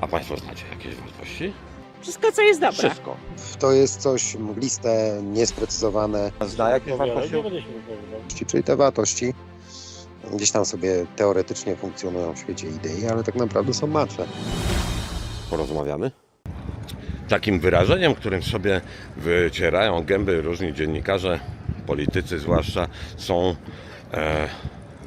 A Państwo znacie jakieś wartości? Wszystko, co jest dobre. Wszystko. To jest coś mgliste, niesprecyzowane, Zna jakieś wartości? Czyli te wartości gdzieś tam sobie teoretycznie funkcjonują w świecie idei, ale tak naprawdę są martwe. Porozmawiamy? Takim wyrażeniem, którym sobie wycierają gęby różni dziennikarze, politycy zwłaszcza, są e,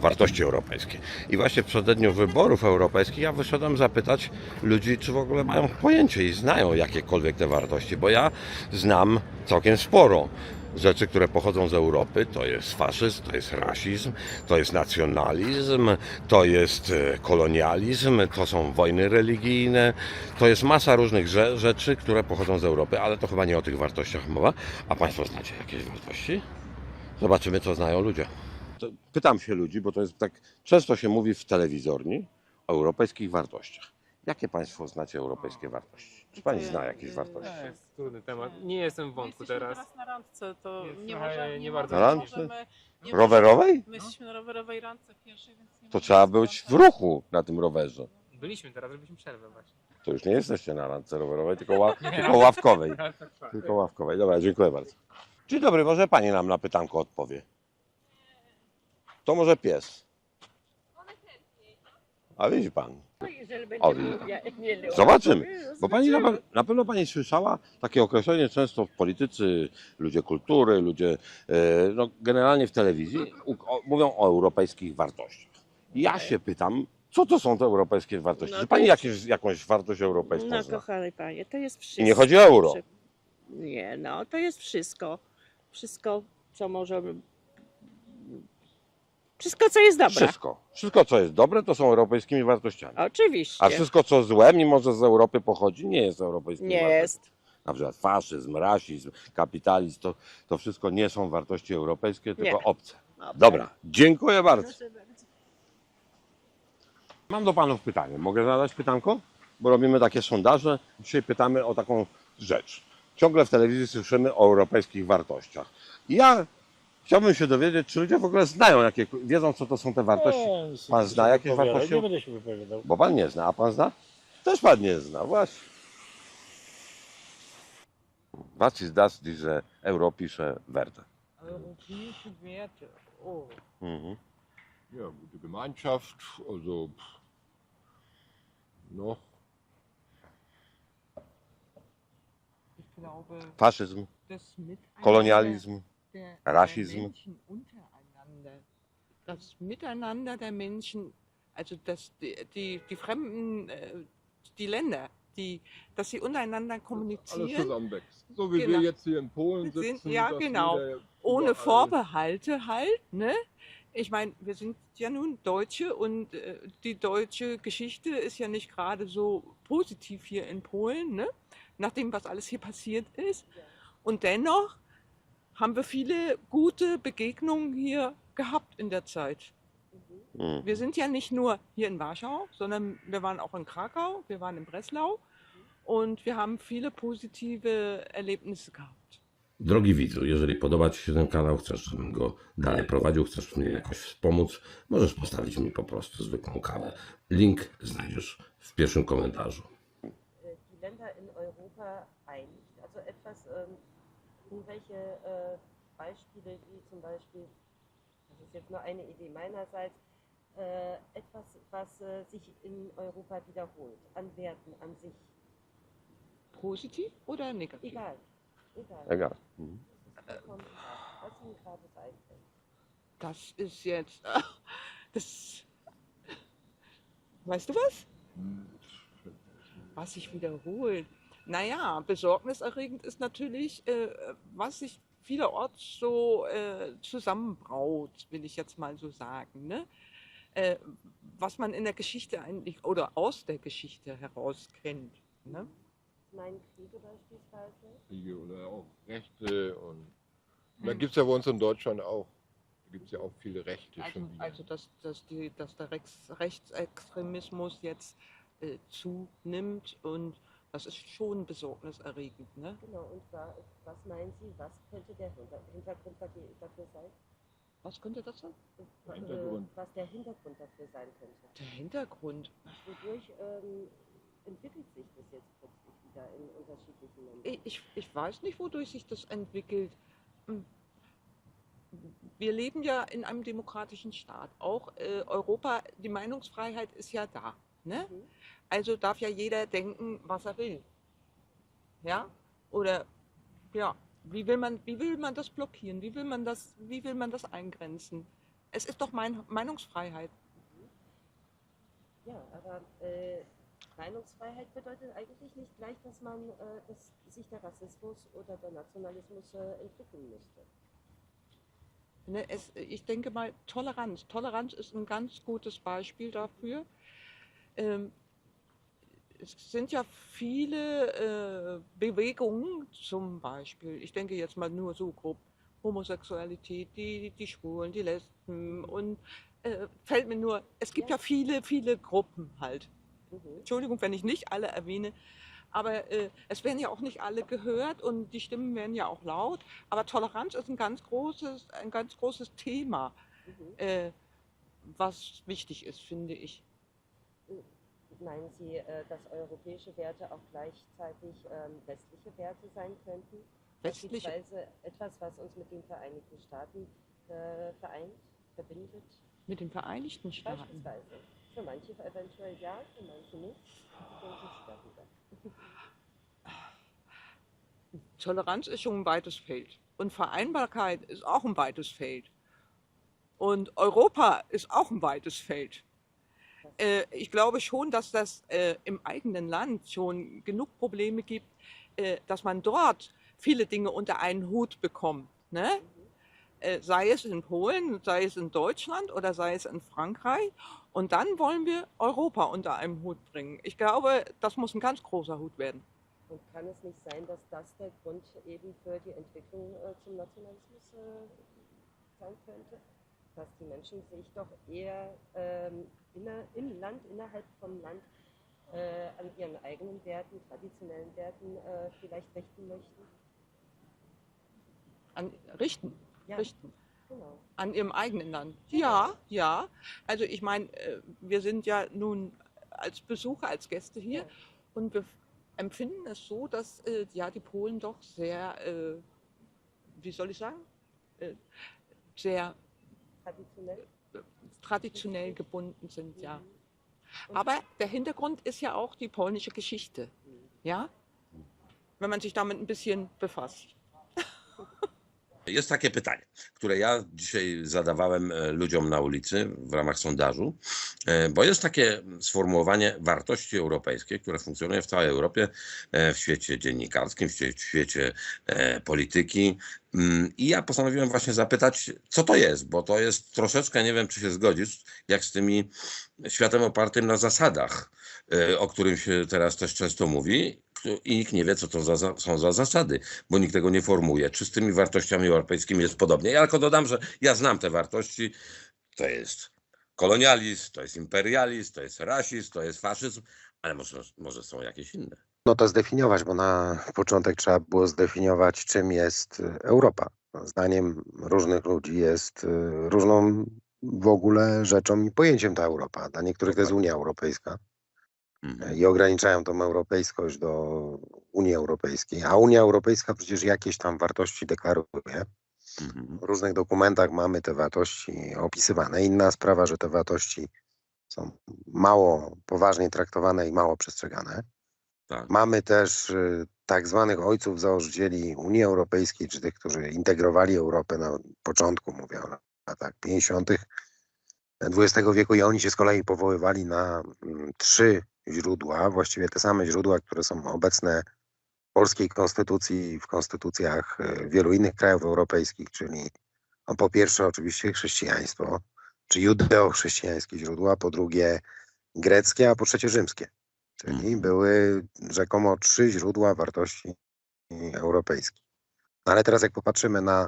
wartości europejskie. I właśnie w przededniu wyborów europejskich ja wyszedłem zapytać ludzi, czy w ogóle mają pojęcie i znają jakiekolwiek te wartości, bo ja znam całkiem sporo rzeczy, które pochodzą z Europy. To jest faszyzm, to jest rasizm, to jest nacjonalizm, to jest e, kolonializm, to są wojny religijne, to jest masa różnych rze- rzeczy, które pochodzą z Europy, ale to chyba nie o tych wartościach mowa. A Państwo znacie jakieś wartości? Zobaczymy, co znają ludzie. To pytam się ludzi, bo to jest tak, często się mówi w telewizorni o europejskich wartościach. Jakie Państwo znacie europejskie wartości? Czy Pani zna jakieś wartości? To jest trudny temat. Nie jestem w wątku jesteśmy teraz. na randce, to Jest nie trochę możemy. nie bardzo Na możemy- randce? nie Rowerowej? możemy- My jesteśmy na rowerowej randce pierwszej, więc nie To możemy trzeba być w ruchu na tym rowerze. Byliśmy teraz, robiliśmy przerwę właśnie. To już nie jesteście na randce rowerowej, tylko, ła, tylko ławkowej. Tak. Tylko ławkowej. Dobra, dziękuję bardzo. Dzień dobry, może Pani nam na pytanko odpowie. To może pies. A widzi Pan. O, widzi pan. Zobaczymy. Bo Pani na, pe- na pewno Pani słyszała takie określenie często w politycy, ludzie kultury, ludzie e, no, generalnie w telewizji u, o, mówią o europejskich wartościach. Ja się pytam, co to są te europejskie wartości? No Czy to Pani jest- jakieś, jakąś wartość europejską No zna? kochany panie, to jest wszystko. I nie chodzi o euro. Nie, no to jest wszystko. Wszystko, co możemy. Wszystko, co jest dobre. Wszystko. Wszystko, co jest dobre, to są europejskimi wartościami. Oczywiście. A wszystko, co złe, mimo że z Europy pochodzi, nie jest europejskim nie jest. Na przykład faszyzm, rasizm, kapitalizm, to, to wszystko nie są wartości europejskie, tylko Nie. obce. Dobra, dziękuję bardzo. Mam do panów pytanie. Mogę zadać pytanko? Bo robimy takie sondaże. Dzisiaj pytamy o taką rzecz. Ciągle w telewizji słyszymy o europejskich wartościach. Ja chciałbym się dowiedzieć, czy ludzie w ogóle znają, jakie, wiedzą, co to są te wartości. Nie, Pan się zna jakieś wypowiadał. wartości? Nie będę się wypowiadał. Bo pan nie zna, a pan zna? Też pan nie zna, właśnie. Was ist das, diese europäische Werte? Europäische Werte. Oh. Mhm. Ja, gute Gemeinschaft, also pff, noch Ich glaube, Faszyzm, das Miteinander Kolonializm, der, Rassism. der Menschen untereinander, das Miteinander der Menschen, also dass die, die, die Fremden, äh, die Länder, die, dass sie untereinander alles kommunizieren, zusammenwächst. So wie Genau. wir jetzt hier in Polen Wir sind- sitzen. ja, genau. ohne Vorbehalte halt, ne? Ich meine, wir sind ja nun Deutsche und äh, die deutsche Geschichte ist ja nicht gerade so positiv hier in Polen, ne? Nach dem, was alles hier passiert ist. Und dennoch haben wir viele gute Begegnungen hier gehabt in der Zeit. Mhm. Wir sind ja nicht nur hier in Warschau, sondern wir waren auch in Krakau, wir waren in Breslau und wir haben viele positive Erlebnisse gehabt. Drogi widzu, jeżeli podoba Ci się ten kanał, chcesz, żebym go dalej prowadził, chcesz mnie jakoś wspomóc, możesz postawić mi po prostu zwykłą kawę. Link znajdziesz w pierwszym komentarzu. die Länder in Europa einigt. Also etwas, ähm, irgendwelche äh, Beispiele wie zum Beispiel, das ist jetzt nur eine Idee meinerseits, äh, etwas, was äh, sich in Europa wiederholt, an Werten an sich. Positiv oder negativ? Egal, egal. Egal. Mhm. Das ist vollkommen egal, was Ihnen gerade so einfällt. Das ist jetzt. Das. Weißt du was? Was sich wiederholt. Naja, besorgniserregend ist natürlich, äh, was sich vielerorts so äh, zusammenbraut, will ich jetzt mal so sagen. Ne? Äh, was man in der Geschichte eigentlich oder aus der Geschichte heraus kennt. Ne? Mein Kriege beispielsweise. Kriege oder auch Rechte. Und da Hm. gibt es ja bei uns in Deutschland auch. Da gibt es ja auch viele Rechte Also, schon wieder. also dass, dass, die, dass der Rechts, Rechtsextremismus jetzt äh, zunimmt und das ist schon besorgniserregend. Ne? Genau, und was meinen Sie, was könnte der Hinter- Hintergrund dafür sein? Was könnte das sein? Äh, Hintergrund. Was der Hintergrund dafür sein könnte? Der Hintergrund. wodurch ähm, entwickelt sich das jetzt plötzlich wieder in unterschiedlichen Ländern? Ich, ich, ich weiß nicht, wodurch sich das entwickelt. Hm. Wir leben ja in einem demokratischen Staat. Auch äh, Europa, die Meinungsfreiheit ist ja da. Ne? Mhm. Also darf ja jeder denken, was er will. Ja? Oder ja, wie will man, wie will man das blockieren? Wie will man das, wie will man das eingrenzen? Es ist doch mein, Meinungsfreiheit. Ja, aber äh, Meinungsfreiheit bedeutet eigentlich nicht gleich, dass man, äh, dass sich der Rassismus oder der Nationalismus äh, entwickeln müsste. Ne, es, ich denke mal, Toleranz. Toleranz ist ein ganz gutes Beispiel dafür. Ähm, es sind ja viele äh, Bewegungen, zum Beispiel, ich denke jetzt mal nur so grob, Homosexualität, die, die Schwulen, die Lesben und äh, fällt mir nur, es gibt ja, Ja. viele, viele Gruppen halt. Mhm. Entschuldigung, wenn ich nicht alle erwähne, aber äh, es werden ja auch nicht alle gehört und die Stimmen werden ja auch laut. Aber Toleranz ist ein ganz großes, ein ganz großes Thema, Mhm. äh, was wichtig ist, finde ich. Meinen Sie, äh, dass europäische Werte auch gleichzeitig ähm, westliche Werte sein könnten? Westliche, Beispielsweise etwas, was uns mit den Vereinigten Staaten äh, vereint, verbindet? mit den Vereinigten Staaten. Beispielsweise. Für manche eventuell ja, für manche nicht. Toleranz ist schon ein weites Feld. Und Vereinbarkeit ist auch ein weites Feld. Und Europa ist auch ein weites Feld. Äh, ich glaube schon, dass das äh, im eigenen Land schon genug Probleme gibt, äh, dass man dort viele Dinge unter einen Hut bekommt. Ne? Äh, sei es in Polen, sei es in Deutschland oder sei es in Frankreich. Und dann wollen wir Europa unter einem Hut bringen. Ich glaube, das muss ein ganz großer Hut werden. Und kann es nicht sein, dass das der Grund eben für die Entwicklung äh, zum Nationalismus äh, sein könnte? Dass die Menschen sich doch eher ähm, inner, im Land, innerhalb vom Land äh, an ihren eigenen Werten, traditionellen Werten äh, vielleicht richten möchten? An, richten, Ja, richten. genau. An ihrem eigenen Land. Ja, ja. Also ich meine, äh, wir sind ja nun als Besucher, als Gäste hier Ja. und wir empfinden es so, dass äh, ja die Polen doch sehr, äh, wie soll ich sagen, sehr Traditionell? traditionell gebunden sind, ja. Aber der Hintergrund ist ja auch die polnische Geschichte, ja. Wenn man sich damit ein bisschen befasst. Jest takie pytanie, które ja dzisiaj zadawałem e, ludziom na ulicy w ramach sondażu, e, bo jest takie sformułowanie wartości europejskie, które funkcjonuje w całej Europie, e, w świecie dziennikarskim, w świe- w świecie polityki. Mm, I ja postanowiłem właśnie zapytać, co to jest, bo to jest troszeczkę, nie wiem czy się zgodzisz, jak z tymi światem opartym na zasadach, o którym się teraz też często mówi i nikt nie wie, co to za, są za zasady bo nikt tego nie formuje. Czy z tymi wartościami europejskimi jest podobnie? Ja tylko dodam, że ja znam te wartości. To jest kolonializm, to jest imperializm, to jest rasizm, to jest faszyzm, ale może, może są jakieś inne. No to zdefiniować, bo na początek trzeba było zdefiniować, czym jest Europa. Zdaniem różnych ludzi jest y, różną w ogóle rzeczą i pojęciem ta Europa. Dla niektórych to jest Unia Europejska. I ograniczają tą europejskość do Unii Europejskiej, a Unia Europejska przecież jakieś tam wartości deklaruje. Mhm. W różnych dokumentach mamy te wartości opisywane. Inna sprawa, że te wartości są mało poważnie traktowane i mało przestrzegane. Tak. Mamy też y, tak zwanych ojców założycieli Unii Europejskiej, czy tych, którzy integrowali Europę na początku, mówię o latach 50. XX wieku i oni się z kolei powoływali na mm, trzy źródła, właściwie te same źródła, które są obecne w polskiej konstytucji i w konstytucjach y, wielu innych krajów europejskich, czyli no, po pierwsze oczywiście chrześcijaństwo, czy judeo-chrześcijańskie źródła, po drugie greckie, a po trzecie rzymskie. Czyli Mhm. były rzekomo trzy źródła wartości europejskich. No ale teraz jak popatrzymy na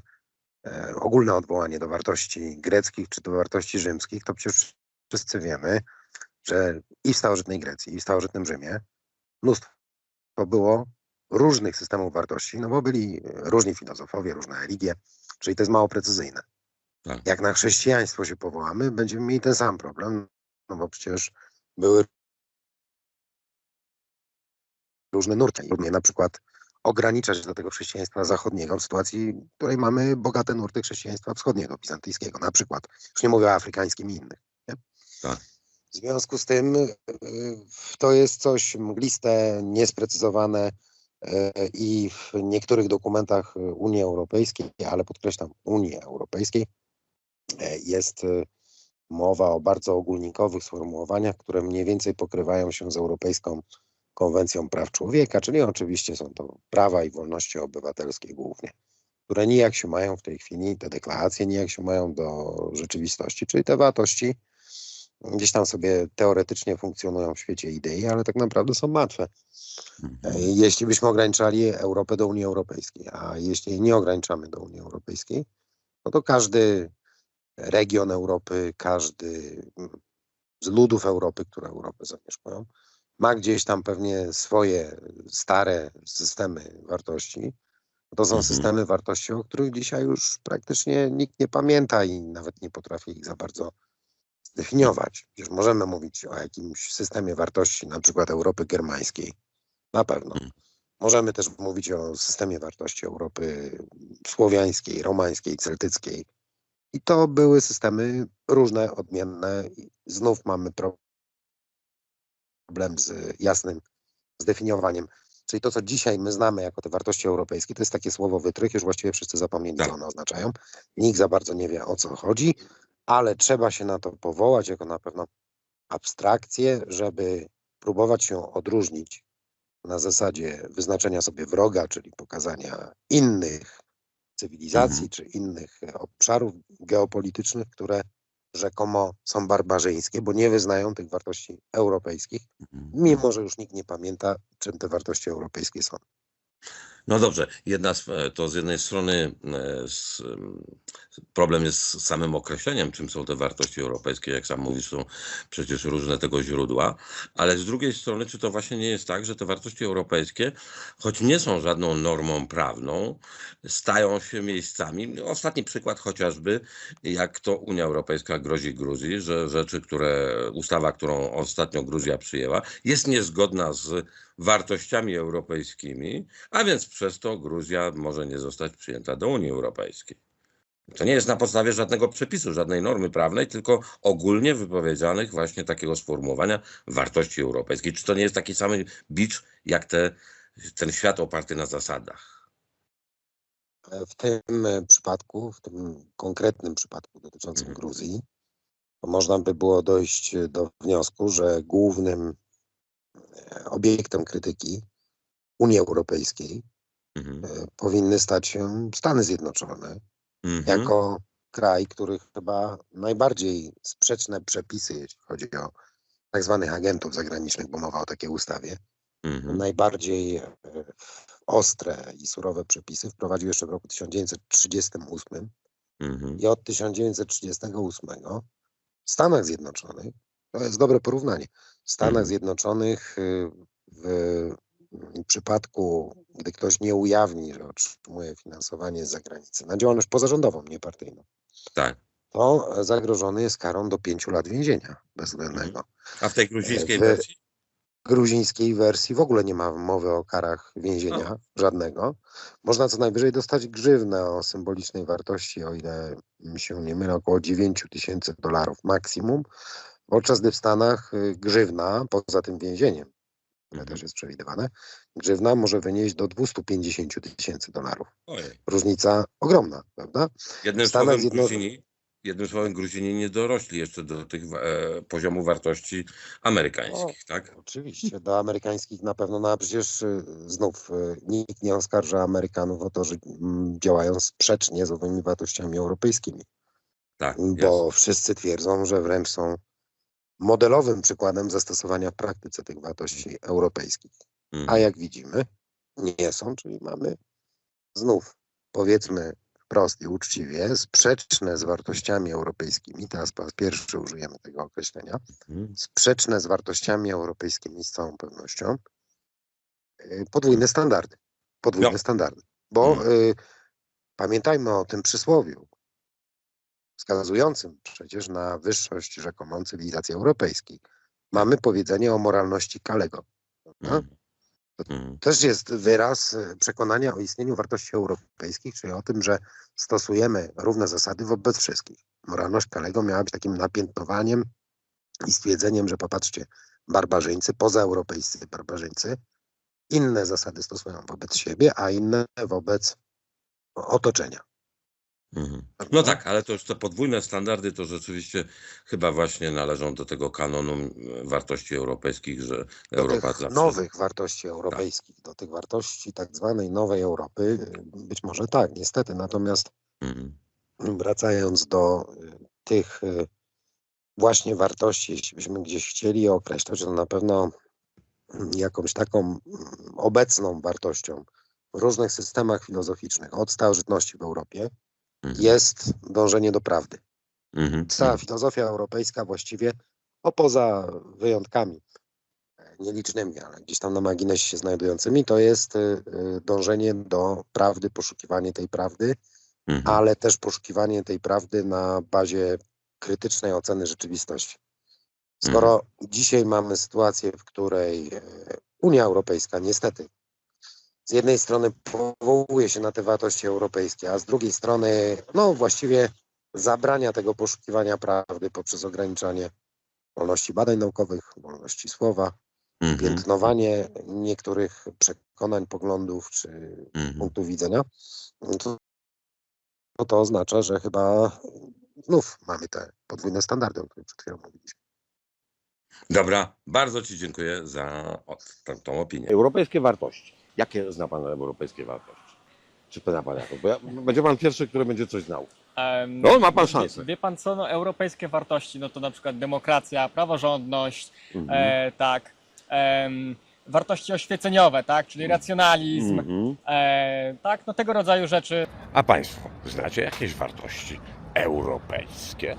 e, ogólne odwołanie do wartości greckich czy do wartości rzymskich, to przecież wszyscy wiemy, że i w starożytnej Grecji, i w starożytnym Rzymie mnóstwo było różnych systemów wartości, no bo byli e, różni filozofowie, różne religie, czyli to jest mało precyzyjne. Tak. Jak na chrześcijaństwo się powołamy, będziemy mieli ten sam problem, no bo przecież były różne nurty. I na przykład ograniczać do tego chrześcijaństwa zachodniego w sytuacji, w której mamy bogate nurty chrześcijaństwa wschodniego, bizantyjskiego na przykład. Już nie mówię o afrykańskim i innych. Tak. W związku z tym y, to jest coś mgliste, niesprecyzowane y, i w niektórych dokumentach Unii Europejskiej, ale podkreślam Unii Europejskiej, y, jest mowa o bardzo ogólnikowych sformułowaniach, które mniej więcej pokrywają się z Europejską Konwencją Praw Człowieka, czyli oczywiście są to prawa i wolności obywatelskie głównie, które nijak się mają w tej chwili, te deklaracje nijak się mają do rzeczywistości, czyli te wartości gdzieś tam sobie teoretycznie funkcjonują w świecie idei, ale tak naprawdę są martwe. E, Jeśli byśmy ograniczali Europę do Unii Europejskiej, a jeśli nie ograniczamy do Unii Europejskiej, no to każdy region Europy, każdy mm, z ludów Europy, które Europę zamieszkują, ma gdzieś tam pewnie swoje stare systemy wartości. To są Mhm. systemy wartości, o których dzisiaj już praktycznie nikt nie pamięta i nawet nie potrafi ich za bardzo zdefiniować. Przecież możemy mówić o jakimś systemie wartości, na przykład Europy germańskiej. Na pewno. Mhm. Możemy też mówić o systemie wartości Europy słowiańskiej, romańskiej, celtyckiej. I to były systemy różne, odmienne. I znów mamy pro- problem z jasnym zdefiniowaniem. Czyli to, co dzisiaj my znamy jako te wartości europejskie, to jest takie słowo wytrych, już właściwie wszyscy zapomnieli, Tak. co one oznaczają. Nikt za bardzo nie wie, o co chodzi, ale trzeba się na to powołać jako na pewno abstrakcję, żeby próbować się odróżnić na zasadzie wyznaczenia sobie wroga, czyli pokazania innych cywilizacji Mhm. czy innych e, obszarów geopolitycznych, które rzekomo są barbarzyńskie, bo nie wyznają tych wartości europejskich, Mhm. mimo że już nikt nie pamięta, czym te wartości europejskie są. No dobrze, jedna z, to z jednej strony e, z, em, problem jest z samym określeniem, czym są te wartości europejskie, jak sam mówisz, są przecież różne tego źródła, ale z drugiej strony, czy to właśnie nie jest tak, że te wartości europejskie, choć nie są żadną normą prawną, stają się miejscami, ostatni przykład chociażby, jak to Unia Europejska grozi Gruzji, że rzeczy, które, ustawa, którą ostatnio Gruzja przyjęła, jest niezgodna z wartościami europejskimi, a więc przez to Gruzja może nie zostać przyjęta do Unii Europejskiej. To nie jest na podstawie żadnego przepisu, żadnej normy prawnej, tylko ogólnie wypowiedzianych właśnie takiego sformułowania wartości europejskiej. Czy to nie jest taki sam bicz, jak te, ten świat oparty na zasadach? W tym przypadku, w tym konkretnym przypadku dotyczącym Mhm. Gruzji, to można by było dojść do wniosku, że głównym obiektem krytyki Unii Europejskiej Mhm. e, powinny stać się Stany Zjednoczone, Mhm. jako kraj, który chyba najbardziej sprzeczne przepisy, jeśli chodzi o tak zwanych agentów zagranicznych, bo mowa o takiej ustawie, Mhm. najbardziej e, ostre i surowe przepisy wprowadził jeszcze w roku 1938 Mhm. i od 1938 w Stanach Zjednoczonych, to jest dobre porównanie, w Stanach Mhm. Zjednoczonych y, w przypadku, gdy ktoś nie ujawni, że otrzymuje finansowanie z zagranicy na działalność pozarządową, niepartyjną, Tak. to zagrożony jest karą do pięciu lat więzienia bezwzględnego. A w tej gruzińskiej W- wersji? gruzińskiej wersji w ogóle nie ma mowy o karach więzienia, żadnego. Można co najwyżej dostać grzywnę o symbolicznej wartości, o ile się nie mylę, około 9 tysięcy dolarów maksimum, podczas gdy w Stanach y, grzywna, poza tym więzieniem, które Mhm. też jest przewidywane, grzywna może wynieść do 250 tysięcy dolarów. Ojej. Różnica ogromna, prawda? Jednym słowem, Zjedno- Gruzini, jednym słowem Gruzini nie dorośli jeszcze do tych e, poziomu wartości amerykańskich, tak? Oczywiście, do amerykańskich na pewno, no a przecież y, znów y, nikt nie oskarża Amerykanów o to, że mm, działają sprzecznie z owymi wartościami europejskimi, Tak, bo wszyscy twierdzą, że wręcz są modelowym przykładem zastosowania w praktyce tych wartości europejskich. Mhm. A jak widzimy, nie są, czyli mamy znów, powiedzmy wprost i uczciwie, sprzeczne z wartościami europejskimi, teraz po raz pierwszy użyjemy tego określenia, Mhm. sprzeczne z wartościami europejskimi z całą pewnością, y, podwójne standardy. Podwójne No. standardy. Bo Mm. y, pamiętajmy o tym przysłowiu, wskazującym przecież na wyższość rzekomą cywilizacji europejskiej. Mamy powiedzenie o moralności Kalego. prawda? Mhm. Mhm. też jest wyraz e, przekonania o istnieniu wartości europejskich, czyli o tym, że stosujemy równe zasady wobec wszystkich. Moralność Kalego miała być takim napiętnowaniem i stwierdzeniem, że popatrzcie, barbarzyńcy, pozaeuropejscy barbarzyńcy, inne zasady stosują wobec siebie, a inne wobec otoczenia. Mhm. No tak, ale to już te podwójne standardy to rzeczywiście chyba właśnie należą do tego kanonu wartości europejskich, że Do Europa tych zawsze... nowych wartości europejskich, do tych wartości tak zwanej nowej Europy, y, być może tak, niestety. Natomiast Mhm. wracając do y, tych y, właśnie wartości, jeśli byśmy gdzieś chcieli je określać, to na pewno mm, jakąś taką mm, obecną wartością w różnych systemach filozoficznych od starożytności w Europie. Jest dążenie do prawdy. Mhm. Cała filozofia europejska właściwie, o poza wyjątkami e, nielicznymi, ale gdzieś tam na marginesie się znajdującymi, to jest y, y, dążenie do prawdy, poszukiwanie tej prawdy, Mhm. ale też poszukiwanie tej prawdy na bazie krytycznej oceny rzeczywistości. Skoro dzisiaj mamy sytuację, w której e, Unia Europejska niestety z jednej strony powołuje się na te wartości europejskie, a z drugiej strony no właściwie zabrania tego poszukiwania prawdy poprzez ograniczanie wolności badań naukowych, wolności słowa, Mhm. piętnowanie niektórych przekonań, poglądów czy Mhm. punktu widzenia, no to, no to oznacza, że chyba znów mamy te podwójne standardy, o których przed chwilą mówiliśmy. Dobra, bardzo Ci dziękuję za tą opinię. Europejskie wartości. Jakie zna Pan europejskie wartości? Czy zna Pan jakąś? Bo ja, będzie Pan pierwszy, który będzie coś znał. Em, No, ma pan szansę. Wie, wie pan co, no, europejskie wartości, no to na przykład demokracja, praworządność, Mhm. e, tak, em, wartości oświeceniowe, tak, czyli racjonalizm, Mhm. e, tak, no tego rodzaju rzeczy. A Państwo znacie jakieś wartości europejskie?